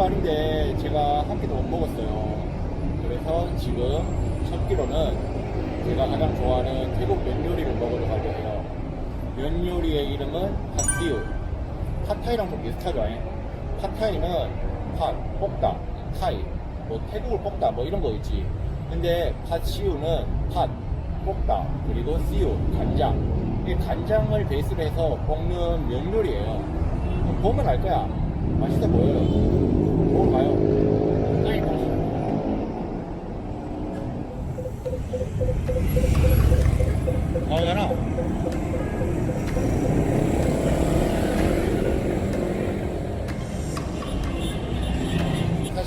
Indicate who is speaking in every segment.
Speaker 1: 주말인데 제가 한 끼도 못 먹었어요. 그래서 지금 첫 끼로는 제가 가장 좋아하는 태국 면 요리를 먹으러 가려고요. 면 요리의 이름은 핫시우. 팟타이랑 좀 비슷하죠? 예? 팟타이는 팟, 볶다, 타이, 뭐 태국을 볶다, 뭐 이런 거 있지. 근데 팟시우는 팟, 볶다, 그리고 씨우, 간장. 이 간장을 베이스로 해서 볶는 면 요리예요. 보면 알 거야. 맛있어 보여요. 먹으러 가요. 아이, 맛있어. 아, 야나.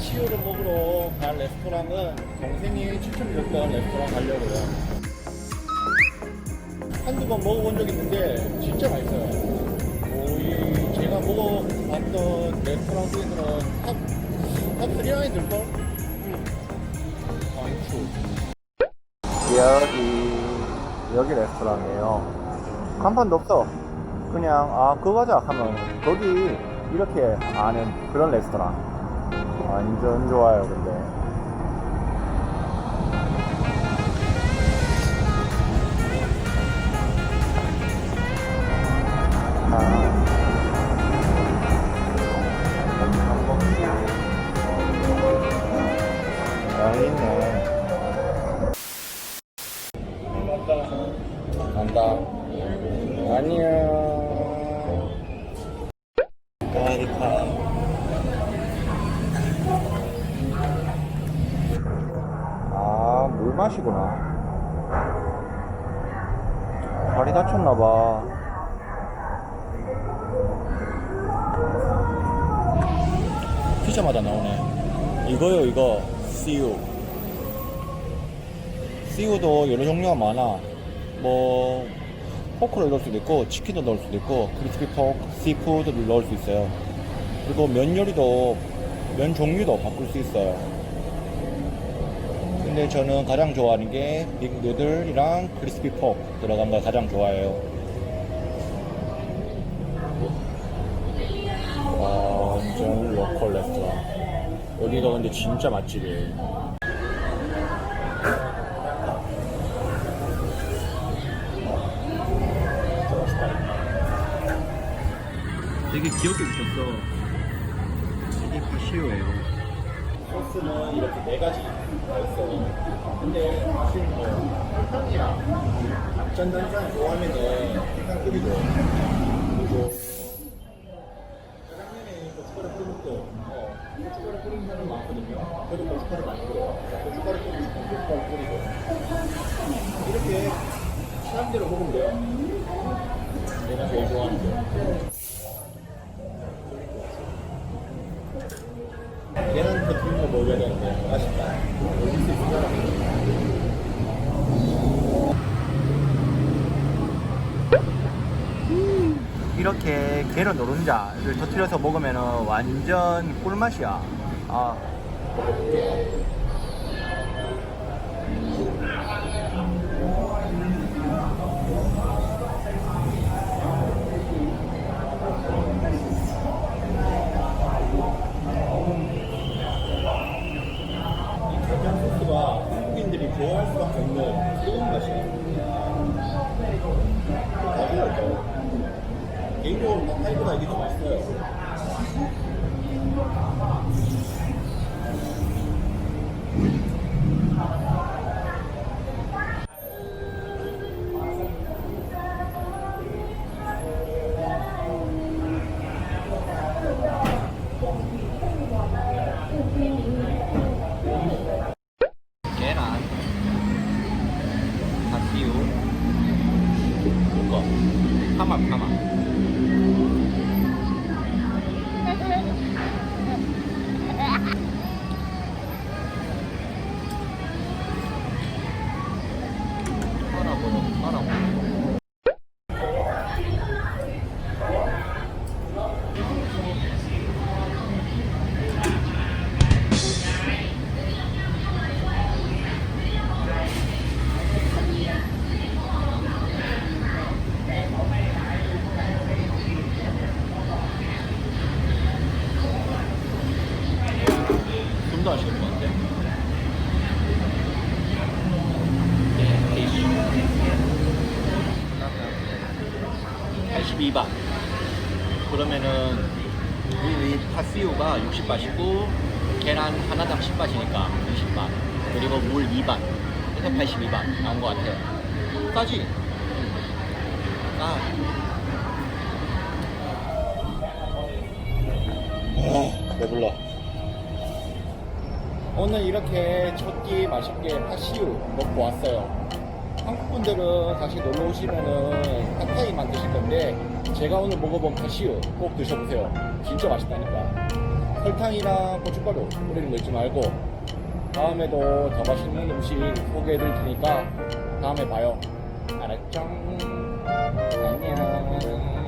Speaker 1: 시우를 먹으러 갈 레스토랑은 동생이 추천해줬던 레스토랑 가려고요. 한두 번 먹어본 적 있는데 진짜 맛있어요. 거의 제가 먹어봤던 레스토랑 중에서는 탑, 탑3 안에 들걸? 응. 강추. 여기, 여기 레스토랑이에요. 간판도 없어. 그냥, 아, 그거 가자 하면 거기 이렇게 아는 그런 레스토랑. 완전 좋아요, 근데. 마시구나. 다리 다쳤나봐. 피자마다 나오네. 이거요, 이거. 씨우. 씨우도 여러 종류가 많아. 뭐, 포크를 넣을 수도 있고, 치킨도 넣을 수도 있고, 크리스피 포크, 씨푸드를 넣을 수 있어요. 그리고 면 요리도, 면 종류도 바꿀 수 있어요. 근데 저는 가장 좋아하는 게 빅누들이랑 크리스피 포크 들어간 걸 가장 좋아해요. 완전 로컬 레스토랑. 여기가 근데 진짜 맛집이에요. 되게 귀엽게 붙였어. 이게 파시오예요. 소스는 이렇게 네 가지 다 있어요. 근데 사실 뭐 설탕이랑 앞전단장 좋아하면은 설탕 끓이고 그리고 짜장면에 고춧가루 뿌리는 것도 어, 고춧가루 뿌리는 사람 많거든요. 저도 고춧가루 많이 뿌려요. 고춧가루 뿌리고 고춧가루 뿌리고 이렇게 사람대로 먹으면 돼요. 내가 제일 좋아하는 거. 이렇게 계란 노른자를 터뜨려서 먹으면 완전 꿀맛이야. 아. 이거, 파마 파 좀 더 아쉬운 것 같아. 82바. 그러면은 이, 이 파스유가 60바시고 계란 하나당 10바시니까 20바. 그리고 물 2반. 그래서 82반 나온 것 같아요. 따지. 아. 어, 배불러. 오늘 이렇게 첫끼 맛있게 팥시우 먹고 왔어요. 한국 분들은 다시 놀러 오시면은 팟타이 만 드실 건데 제가 오늘 먹어본 팥시우 꼭 드셔보세요. 진짜 맛있다니까. 설탕이랑 고춧가루 뿌리는 거 잊지 말고 다음에도 더 맛있는 음식 소개해드릴 테니까 다음에 봐요. 알았죠? 안녕.